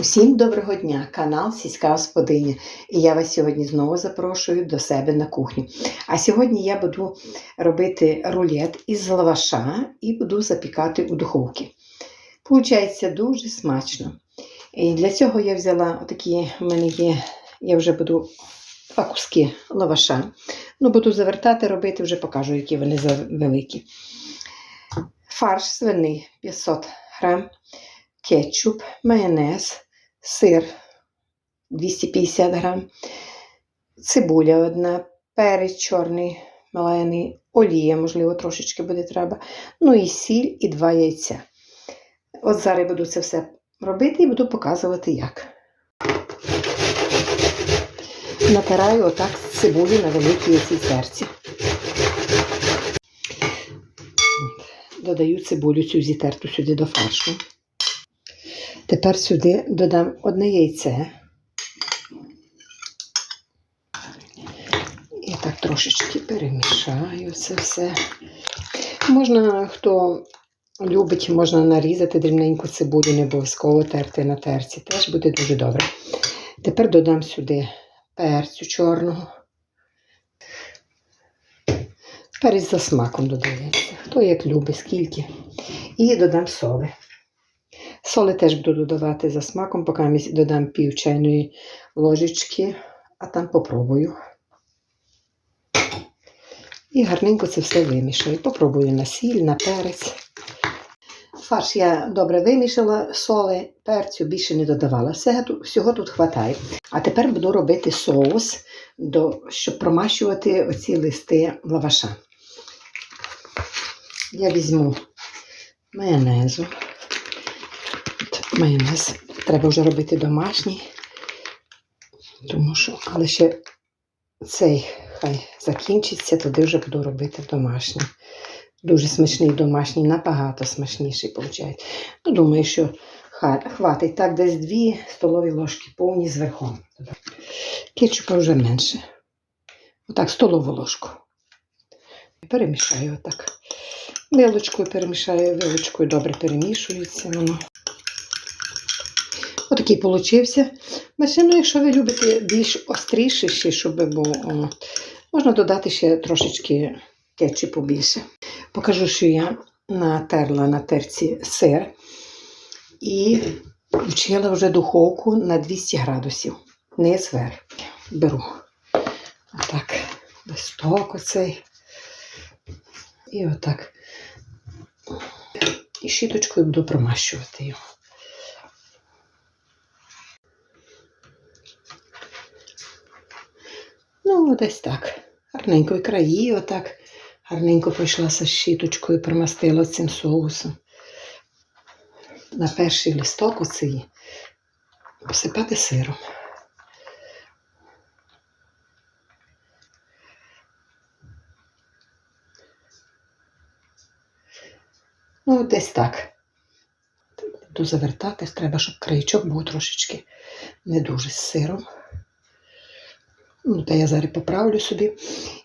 Усім доброго дня! Канал Сільська Господиня. І я вас сьогодні знову запрошую до себе на кухню. А сьогодні я буду робити рулет із лаваша і буду запікати у духовці. Получається дуже смачно. І для цього я взяла такі, в мене є, я вже буду два куски лаваша. Ну, буду завертати, робити, вже покажу, які вони великі. Фарш свиний 500 грам, кетчуп, майонез, сир 250 грам, цибуля одна, перець чорний, малений, олія, можливо, трошечки буде треба. Ну і сіль, і два яйця. От зараз буду це все робити і буду показувати, як. Натираю отак цибулю на великій оцій терці. Додаю цибулю цю зітерту сюди до фаршу. Тепер сюди додам одне яйце. І так трошечки перемішаю це все. Можна, хто любить, можна нарізати дрібненьку цибулю, не обов'язково терти на терці. Теж буде дуже добре. Тепер додам сюди перцю чорного. Перець за смаком додається. Хто як любить, скільки. І додам соли. Соли теж буду додавати за смаком, поки додам пів чайної ложечки, а там попробую. І гарненько це все вимішаю. Попробую на сіль, на перець. Фарш я добре вимішала, соли, перцю більше не додавала. Всього тут вистачає. А тепер буду робити соус, щоб промащувати оці листи лаваша. Я візьму майонезу. Майонез треба вже робити домашній, тому що, але ще цей хай закінчиться, тоді вже буду робити домашній. Дуже смачний домашній, набагато смачніший виходить. Ну, думаю, що хватить так десь дві столові ложки повні зверху. Кетчупа вже менше. Отак, столову ложку. Перемішаю отак. Вилочкою перемішаю, вилочкою добре перемішується воно. Отакий получився. Машину, якщо ви любите більш остріший, щоб був, можна додати ще трошечки кетчупу більше. Покажу, що я натерла на терці сир і включила вже духовку на 200 градусів. Низ вверх. Беру. Отак, листок оцей. І отак. І щіточкою буду промащувати його. Ну, десь так. Гарненько і краї, отак. Гарненько пройшлася щіточкою, промастила цим соусом. На перший листок оцей посипати сиром. Ну, десь так. Буду завертати, треба, щоб краєчок був трошечки не дуже з сиром. Ну, та я зараз поправлю собі.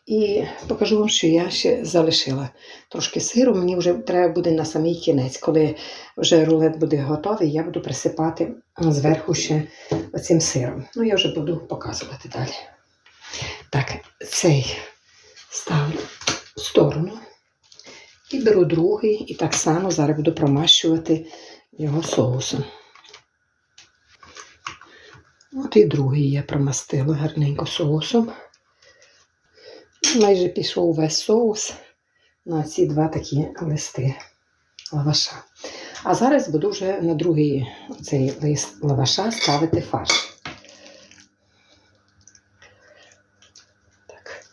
І покажу вам, що я ще залишила трошки сиру. Мені вже треба буде на самий кінець. Коли вже рулет буде готовий, я буду присипати зверху ще оцим сиром. Ну, я вже буду показувати далі. Так, цей ставлю в сторону. І беру другий, і так само зараз буду промащувати його соусом. От і другий я промастила гарненько соусом. Майже пішов весь соус на ці два такі листи лаваша. А зараз буду вже на другий цей лист лаваша ставити фарш. Так.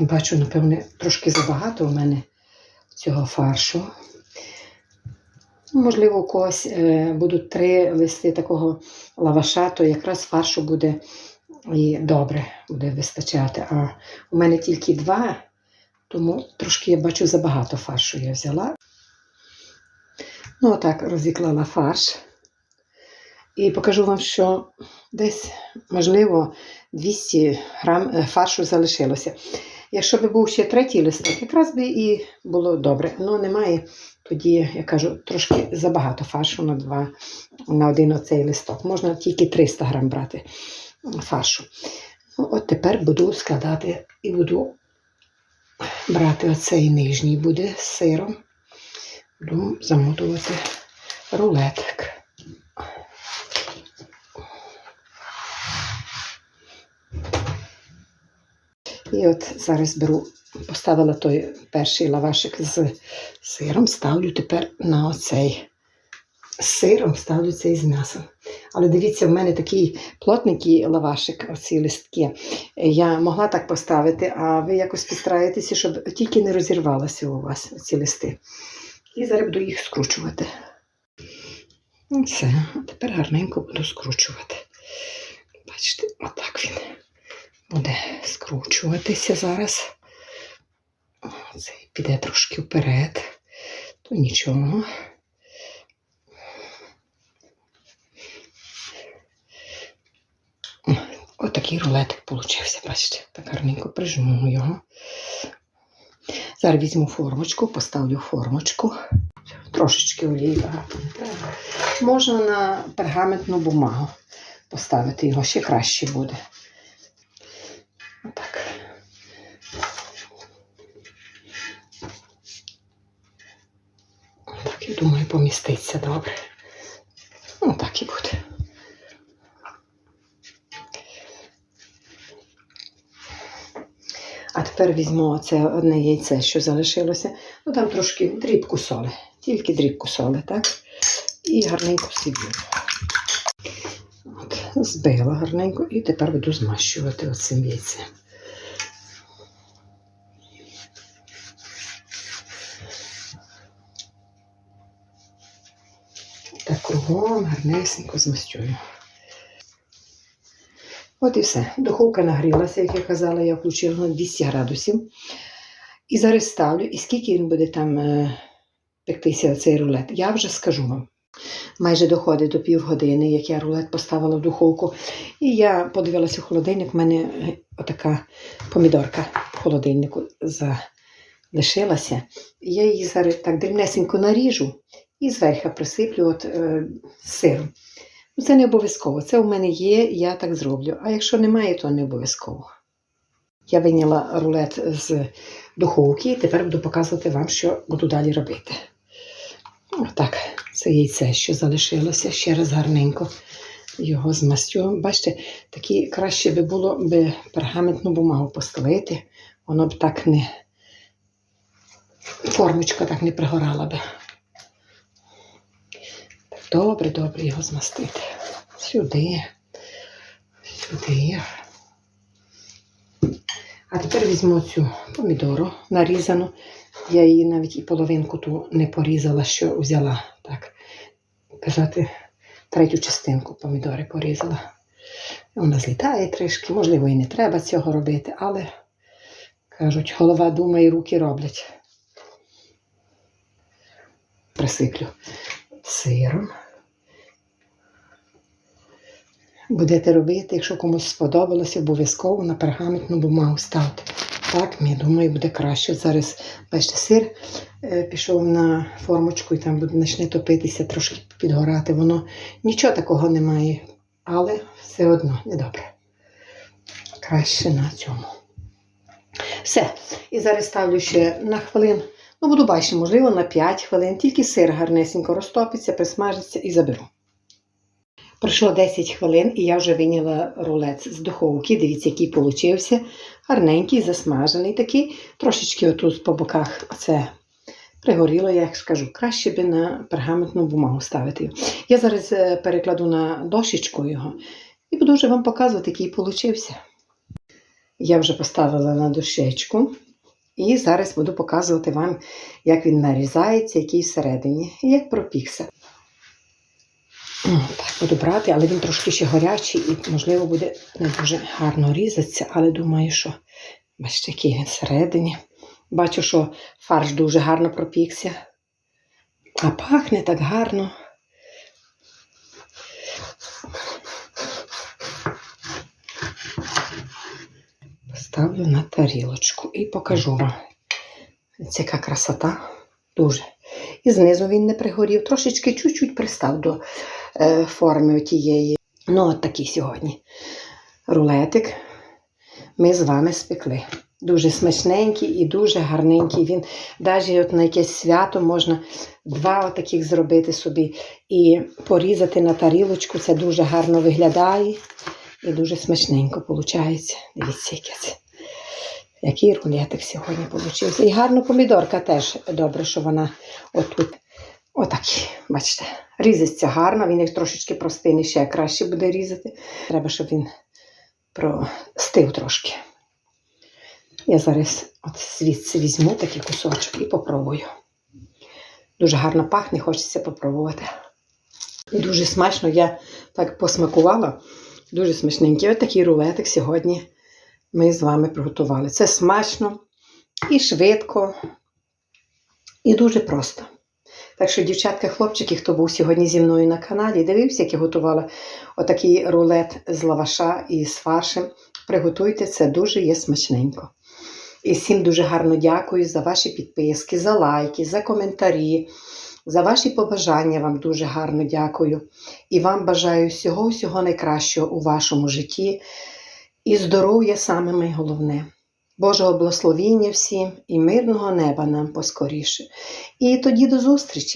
Бачу, напевне, трошки забагато у мене цього фаршу. Можливо, у когось е, будуть три листи такого лаваша, то якраз фаршу буде і добре буде вистачати. А у мене тільки два, тому трошки я бачу забагато фаршу я взяла. Ну, отак розіклала фарш. І покажу вам, що десь, можливо, 200 грам е, фаршу залишилося. Якщо б був ще третій листок, якраз би і було добре. Ну, немає. Тоді, я кажу, трошки забагато фаршу на два, на один оцей листок. Можна тільки 300 грам брати фаршу. Ну, от тепер буду складати і буду брати оцей нижній буде з сиром. Буду замотувати рулетик. І от зараз беру, поставила той перший лавашик з сиром, ставлю тепер на оцей з сиром, ставлю цей з м'ясом. Але дивіться, в мене такий плотненький лавашик, оці листки. Я могла так поставити, а ви якось підстраєтеся, щоб тільки не розірвалося у вас ці листи. І зараз буду їх скручувати. І все, а тепер гарненько буду скручувати. Бачите, отак він буде скручуватися зараз. Піде трошки вперед, то нічого. Отакий рулетик получився, бачите, так гарненько прижму його. Зараз візьму формочку, поставлю формочку. Трошечки олії багато. Можна на пергаментну бумагу поставити його, ще краще буде. Отак. Так, я думаю, поміститься добре. Ну, так і буде. А тепер візьму оце одне яйце, що залишилося. Ну там трошки дрібку соли, тільки дрібку соли, так? І гарненько сіб'ю. Збила гарненько і тепер буду змащувати оцим яйцем. Кругом гарнесенько змастюю. От і все. Духовка нагрілася, як я казала, я включила на 200 градусів. І зараз ставлю, і скільки він буде там е, пектися, цей рулет, я вже скажу вам. Майже доходить до півгодини, як я рулет поставила в духовку. І я подивилася в холодильник, в мене е, отака помідорка в холодильнику залишилася. Я її зараз так дрібнесенько наріжу і зверху присиплю от, е, сиром. Ну, Це не обов'язково. Це у мене є, я так зроблю. А якщо немає, то не обов'язково. Я вийняла рулет з духовки і тепер буду показувати вам, що буду далі робити. Отак, це яйце, що залишилося, ще раз гарненько його змастю. Бачите, такі краще би було би пергаментну бумагу постелити, воно б так не формочка так не пригорала би. Добре, добре його змастити. Сюди, сюди. А тепер візьму цю помідору нарізану. Я її навіть і половинку ту не порізала, що взяла. Так, казати, третю частинку помідори порізала. Вона злітає трішки, можливо, і не треба цього робити, але кажуть, голова думає, руки роблять. Присиплю сиром. Будете робити, якщо комусь сподобалося, обов'язково на пергаментну бумагу ставте. Так, я думаю, буде краще. Зараз, бачите, сир е, пішов на формочку і там почне топитися, трошки підгорати. Воно нічого такого немає, але все одно недобре. Краще на цьому. Все. І зараз ставлю ще на хвилин. Ну, буду бачити, можливо, на 5 хвилин. Тільки сир гарнесенько розтопиться, присмажиться і заберу. Пройшло 10 хвилин, і я вже вийняла рулет з духовки. Дивіться, який получився. Гарненький, засмажений такий. Трошечки отут по боках це пригоріло, я як скажу. Краще би на пергаментну бумагу ставити. Я зараз е, перекладу на дощечку його і буду вже вам показувати, який получився. Я вже поставила на дощечку. І зараз буду показувати вам, як він нарізається, який всередині, як пропікся. Буду брати, але він трошки ще гарячий і, можливо, буде не дуже гарно різатися, але думаю, що бачите, який він всередині. Бачу, що фарш дуже гарно пропікся. А пахне так гарно. ставлю на тарілочку і покажу вам. Це яка красота. Дуже. І знизу він не пригорів, трошечки чуть-чуть пристав до е, форми тієї. Ну, от такий сьогодні рулетик ми з вами спекли. Дуже смачненький і дуже гарненький. Він навіть от на якесь свято можна два отаких зробити собі і порізати на тарілочку. Це дуже гарно виглядає і дуже смачненько виходить. Дивіться, яке це. Який рулетик сьогодні вийшов. І гарно помідорка теж добре, що вона отут. Отакі, бачите, різиться гарно, він як трошечки простий, ще краще буде різати. Треба, щоб він простив трошки. Я зараз от звідси візьму такий кусочок і попробую. Дуже гарно пахне, хочеться попробувати. Дуже смачно, я так посмакувала. Дуже смачненький. Ось такий рулетик сьогодні ми з вами приготували. Це смачно і швидко, і дуже просто. Так що, дівчатка, хлопчики, хто був сьогодні зі мною на каналі, дивився, як я готувала отакий рулет з лаваша і з фаршем. Приготуйте це дуже є смачненько. І всім дуже гарно дякую за ваші підписки, за лайки, за коментарі, за ваші побажання. Вам дуже гарно дякую. І вам бажаю всього-всього найкращого у вашому житті. І здоров'я саме найголовне. Божого благословіння всім і мирного неба нам поскоріше. І тоді до зустрічі!